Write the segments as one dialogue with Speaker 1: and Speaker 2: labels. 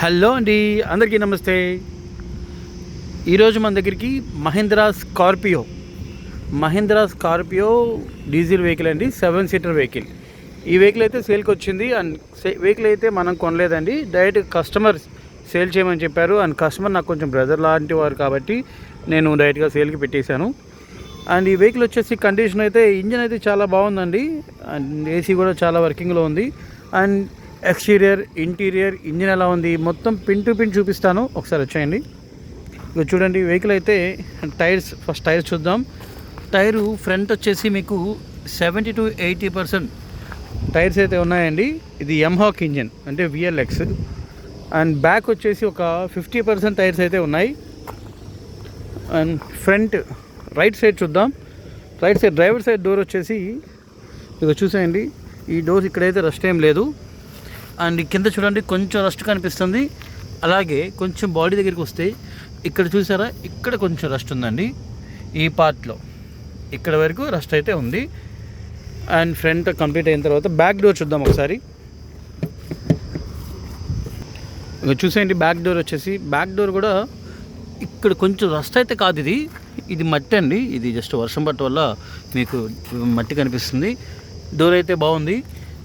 Speaker 1: Hello అండి అందరికీ నమస్తే. ఈరోజు మన దగ్గరికి Mahindra Scorpio. Mahindra Scorpio diesel vehicle అండి సెవెన్ సీటర్ వెహికల్. ఈ వెహికల్ అయితే సేల్కి వచ్చింది అండ్ వెహికల్ అయితే మనం కొనలేదండి. డైరెక్ట్ కస్టమర్ సేల్ చేయమని చెప్పారు. అండ్ కస్టమర్ నాకు కొంచెం బ్రదర్ లాంటి వారు కాబట్టి నేను డైరెక్ట్గా సేల్కి పెట్టేశాను. అండ్ ఈ వెహికల్ వచ్చేసి కండిషన్ అయితే ఇంజన్ అయితే చాలా బాగుందండి. అండ్ ఏసీ కూడా చాలా వర్కింగ్లో ఉంది. అండ్ ఎక్స్టీరియర్ ఇంటీరియర్ ఇంజిన్ ఎలా ఉంది? మొత్తం పిన్ టు పిన్ చూపిస్తాను. ఒకసారి వచ్చేయండి. ఇక చూడండి వెహికల్ అయితే టైర్స్ ఫస్ట్ టైర్స్ చూద్దాం. టైరు ఫ్రంట్ వచ్చేసి మీకు seventy to eighty percent tyres అయితే ఉన్నాయండి. ఇది ఎంహాక్ ఇంజిన్ అంటే విఎల్ఎక్స్ అండ్ బ్యాక్ వచ్చేసి ఒక ఫిఫ్టీ పర్సెంట్ టైర్స్ అయితే ఉన్నాయి. అండ్ ఫ్రంట్ రైట్ సైడ్ చూద్దాం. Right side driver side door వచ్చేసి ఇక చూసేయండి. ఈ డోర్ ఇక్కడైతే రస్ట్ ఏం లేదు. అండ్ కింద చూడండి కొంచెం రస్ట్ కనిపిస్తుంది. అలాగే కొంచెం బాడీ దగ్గరికి వస్తే ఇక్కడ చూసారా? ఇక్కడ కొంచెం రస్ట్ ఉందండి. ఈ పార్ట్లో ఇక్కడ వరకు రస్ట్ అయితే ఉంది. అండ్ ఫ్రంట్ కంప్లీట్ అయిన తర్వాత బ్యాక్ డోర్ చూద్దాం ఒకసారి. చూసేయండి బ్యాక్ డోర్ వచ్చేసి. బ్యాక్ డోర్ కూడా ఇక్కడ కొంచెం రస్ట్ అయితే కాదు ఇది. ఇది మట్టి అండి. ఇది జస్ట్ వర్షం పట్ట వల్ల మీకు మట్టి కనిపిస్తుంది. డోర్ అయితే బాగుంది.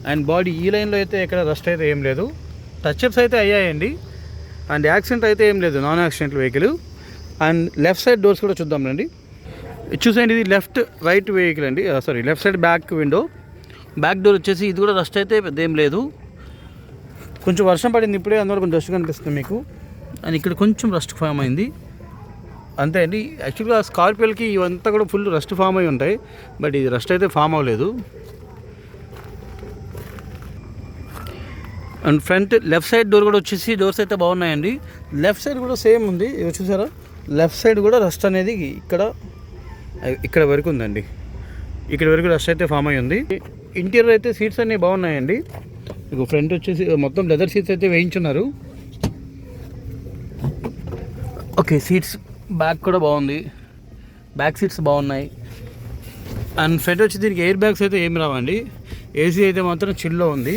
Speaker 1: అండ్ బాడీ ఈ లైన్లో అయితే ఎక్కడ రస్ట్ అయితే ఏం లేదు. టచ్అప్స్ అయితే అయ్యాయండి. అండ్ యాక్సిడెంట్ అయితే ఏం లేదు. Non accident vehicle. And left side doors కూడా చూద్దాం రండి. చూసేయండి ఇది లెఫ్ట్ రైట్ వెహికల్ అండి. Sorry left side back window. Back door వచ్చేసి ఇది కూడా రస్ట్ అయితే పెద్ద ఏం లేదు. కొంచెం వర్షం పడింది ఇప్పుడే అందువల్ల కొంచెం రస్ట్ కనిపిస్తుంది మీకు. అండ్ ఇక్కడ కొంచెం రస్ట్ ఫామ్ అయింది. అంతే అండి. యాక్చువల్గా స్కార్పియోలకి ఇవంతా కూడా ఫుల్ రస్ట్ ఫామ్ అయి ఉంటాయి. బట్ ఇది రస్ట్ అయితే ఫామ్ అవ్వలేదు. And front left side door కూడా వచ్చేసి డోర్స్ అయితే బాగున్నాయండి. లెఫ్ట్ సైడ్ కూడా సేమ్ ఉంది. ఇవి చూసారా? లెఫ్ట్ సైడ్ కూడా రస్ట్ అనేది ఇక్కడ ఇక్కడ వరకు ఉందండి. ఇక్కడ వరకు రస్ట్ అయితే ఫామ్ అయి ఉంది. ఇంటీరియర్ అయితే సీట్స్ అన్నీ బాగున్నాయండి. ఇక ఫ్రంట్ వచ్చేసి మొత్తం లెదర్ సీట్స్ అయితే వేయించున్నారు. ఓకే సీట్స్ బ్యాక్ కూడా బాగుంది. బ్యాక్ సీట్స్ బాగున్నాయి. అండ్ ఫ్రంట్ వచ్చి దీనికి ఎయిర్ బ్యాగ్స్ అయితే ఏమి రావండి. ఏసీ అయితే మాత్రం చిల్లో ఉంది.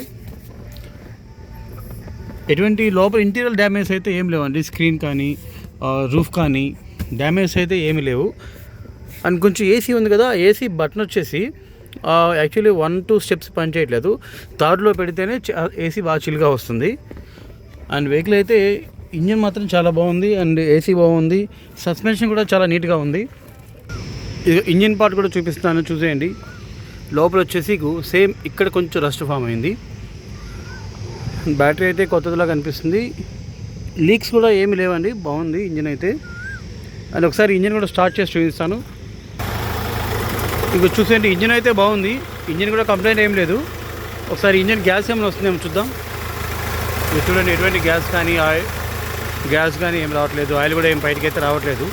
Speaker 1: ఎటువంటి లోపల ఇంటీరియర్ డ్యామేజ్ అయితే ఏం లేవండి. స్క్రీన్ కానీ రూఫ్ కానీ డ్యామేజ్ అయితే ఏమీ లేవు. అండ్ కొంచెం ఏసీ ఉంది కదా ఏసీ బటన్ వచ్చేసి యాక్చువల్లీ వన్ టూ స్టెప్స్ పనిచేయట్లేదు. థర్డ్లో పెడితేనే ఏసీ బాగా చిల్గా వస్తుంది. అండ్ వెహికల్ అయితే ఇంజిన్ మాత్రం చాలా బాగుంది. అండ్ ఏసీ బాగుంది. సస్పెన్షన్ కూడా చాలా నీట్గా ఉంది. ఇంజిన్ పార్ట్ కూడా చూపిస్తాను చూసేయండి. లోపల వచ్చేసి సేమ్ ఇక్కడ కొంచెం రస్ట్ ఫామ్ అయింది. బ్యాటరీ అయితే కొత్తదిలా కనిపిస్తుంది లీక్స్ కూడా ఏమి లేవండి బాగుంది ఇంజిన్ అయితే. అండ్ ఒకసారి ఇంజిన్ కూడా స్టార్ట్ చేసి చూపిస్తాను. ఇక చూసేయండి ఇంజిన్ అయితే బాగుంది. ఇంజిన్ కూడా కంప్లైంట్ ఏం లేదు. ఒకసారి ఇంజిన్ గ్యాస్ ఏమైనా వస్తుందేమో చూద్దాం. చూడండి ఎటువంటి గ్యాస్ కానీ ఆయిల్ గ్యాస్ కానీ ఏం రావట్లేదు. ఆయిల్ కూడా ఏం బయటకి అయితే రావట్లేదు.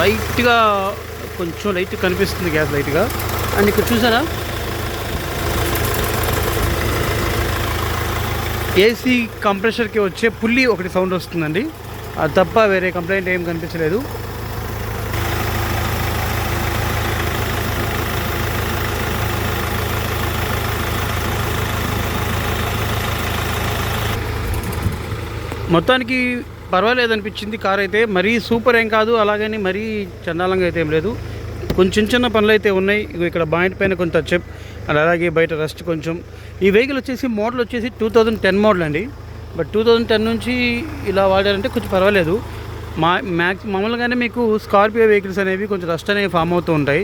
Speaker 1: లైట్గా కొంచెం లైట్ కనిపిస్తుంది గ్యాస్ లైట్గా. అండ్ ఇక్కడ చూసారా? ఏసీ కంప్రెషర్కి వచ్చే పుల్లి ఒకటి సౌండ్ వస్తుందండి. అది తప్ప వేరే కంప్లైంట్ ఏం కనిపించలేదు. మొత్తానికి పర్వాలేదు అనిపించింది కార్ అయితే. మరీ సూపర్ ఏం కాదు అలాగని మరీ చండాలంగా అయితే ఏం లేదు. కొంచెం చిన్న పనులు అయితే ఉన్నాయి. ఇగో ఇక్కడ బాయింట్ పైన కొంత చెప్ అలాగే బయట రస్ట్ కొంచెం. ఈ వెహికల్ వచ్చేసి మోడల్ వచ్చేసి టూ థౌజండ్ టెన్ మోడల్ అండి. బట్ టూ థౌజండ్ టెన్ నుంచి ఇలా వాడారంటే కొంచెం పర్వాలేదు. మా మ్యాక్స్ మామూలుగానే మీకు స్కార్పియో వెహికల్స్ అనేవి కొంచెం రస్ట్ అనేవి ఫామ్ అవుతూ ఉంటాయి.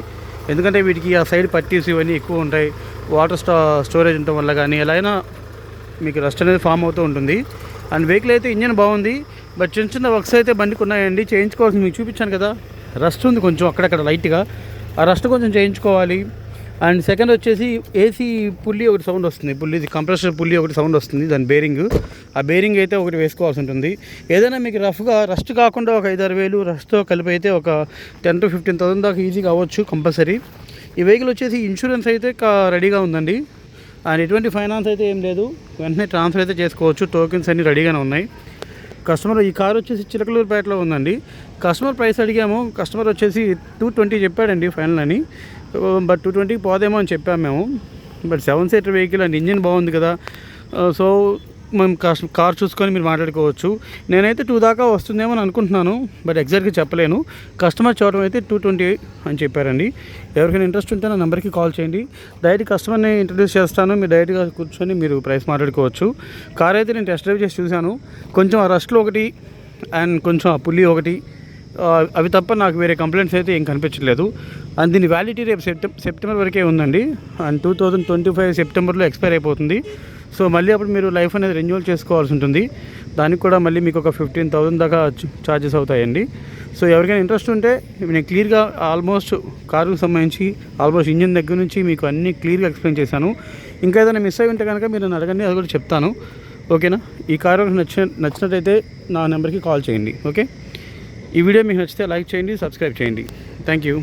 Speaker 1: ఎందుకంటే వీటికి ఆ సైడ్ పట్టీస్ ఇవన్నీ ఎక్కువ ఉంటాయి. వాటర్ స్టా స్టోరేజ్ ఉండటం వల్ల కానీ ఎలా అయినా మీకు రస్ట్ అనేది ఫామ్ అవుతూ ఉంటుంది. అండ్ వెహికల్ అయితే ఇంజన్ బాగుంది. బట్ చిన్న చిన్న వర్క్స్ అయితే బండికి ఉన్నాయండి. చేయించుకోవాల్సింది మీకు చూపించాను కదా. రస్ట్ ఉంది కొంచెం అక్కడక్కడ లైట్గా. ఆ రస్ట్ కొంచెం చేయించుకోవాలి. అండ్ సెకండ్ వచ్చేసి ఏసీ పుల్లి ఒకటి సౌండ్ వస్తుంది. పుల్లి కంప్రెసర్ పుల్లి ఒకటి సౌండ్ వస్తుంది దాని బేరింగ్. ఆ బేరింగ్ అయితే ఒకటి వేసుకోవాల్సి ఉంటుంది. ఏదైనా మీకు రఫ్గా రస్ట్ కాకుండా ఒక ఐదారు వేలు రస్ట్తో కలిపి అయితే ఒక టెన్ టు ఫిఫ్టీన్ థౌసండ్ దాకా ఈజీగా అవ్వచ్చు కంపల్సరీ. ఈ వెహికల్ వచ్చేసి ఇన్సూరెన్స్ అయితే రెడీగా ఉందండి. అండ్ ఎటువంటి ఫైనాన్స్ అయితే ఏం లేదు. వెంటనే ట్రాన్స్ఫర్ అయితే చేసుకోవచ్చు. టోకెన్స్ అన్నీ రెడీగానే ఉన్నాయి. కస్టమర్ ఈ కార్ వచ్చేసి చిలకలూరుపేటలో ఉందండి. కస్టమర్ ప్రైస్ అడిగాము. కస్టమర్ వచ్చేసి టూ ట్వంటీ చెప్పాడండి ఫైనల్ అని. బట్ టూ ట్వంటీకి పోదేమో అని చెప్పాము మేము. But seven seater vehicle and engine బాగుంది కదా. సో మనం కార్ కార్ చూసుకొని మీరు మాట్లాడుకోవచ్చు. నేనైతే టూ దాకా వస్తుందేమో అని అనుకుంటున్నాను బట్ ఎగ్జాక్ట్గా చెప్పలేను. కస్టమర్ చూడడం అయితే టూ ట్వంటీ అని చెప్పారండి. ఎవరికైనా ఇంట్రెస్ట్ ఉంటే నా నెంబర్కి కాల్ చేయండి. డైరెక్ట్ కస్టమర్ని ఇంట్రడ్యూస్ చేస్తాను. మీరు డైరెక్ట్గా కూర్చొని మీరు ప్రైస్ మాట్లాడుకోవచ్చు. కార్ అయితే నేను టెస్ట్ డ్రైవ్ చేసి చూశాను. కొంచెం ఆ రస్ట్లో ఒకటి అండ్ కొంచెం ఆ పుల్లి ఒకటి అవి తప్ప నాకు వేరే కంప్లైంట్స్ అయితే ఏం కనిపించట్లేదు. అండ్ దీని వ్యాలిటీ రేపు సెప్టెంబర్ సెప్టెంబర్ వరకే ఉందండి. And two thousand twenty five సెప్టెంబర్లో ఎక్స్పైర్ అయిపోతుంది. సో మళ్ళీ అప్పుడు మీరు లైఫ్ అనేది రెన్యువల్ చేసుకోవాల్సి ఉంటుంది. దానికి కూడా మళ్ళీ మీకు ఒక ఫిఫ్టీన్ థౌసండ్ దాకా ఛార్జెస్ అవుతాయండి. సో ఎవరికైనా ఇంట్రెస్ట్ ఉంటే నేను క్లియర్గా ఆల్మోస్ట్ కారుకు సంబంధించి ఆల్మోస్ట్ ఇంజిన్ దగ్గర నుంచి మీకు అన్ని క్లియర్గా ఎక్స్ప్లెయిన్ చేశాను. ఇంకా ఏదైనా మిస్ అయి ఉంటే కనుక మీరు నన్ను అడగండి అది కూడా చెప్తాను. ఓకేనా? ఈ కారు నచ్చిన నచ్చినట్టయితే నా నెంబర్కి కాల్ చేయండి. ఓకే? ఈ వీడియో మీకు నచ్చితే లైక్ చేయండి సబ్స్క్రైబ్ చేయండి. Thank you.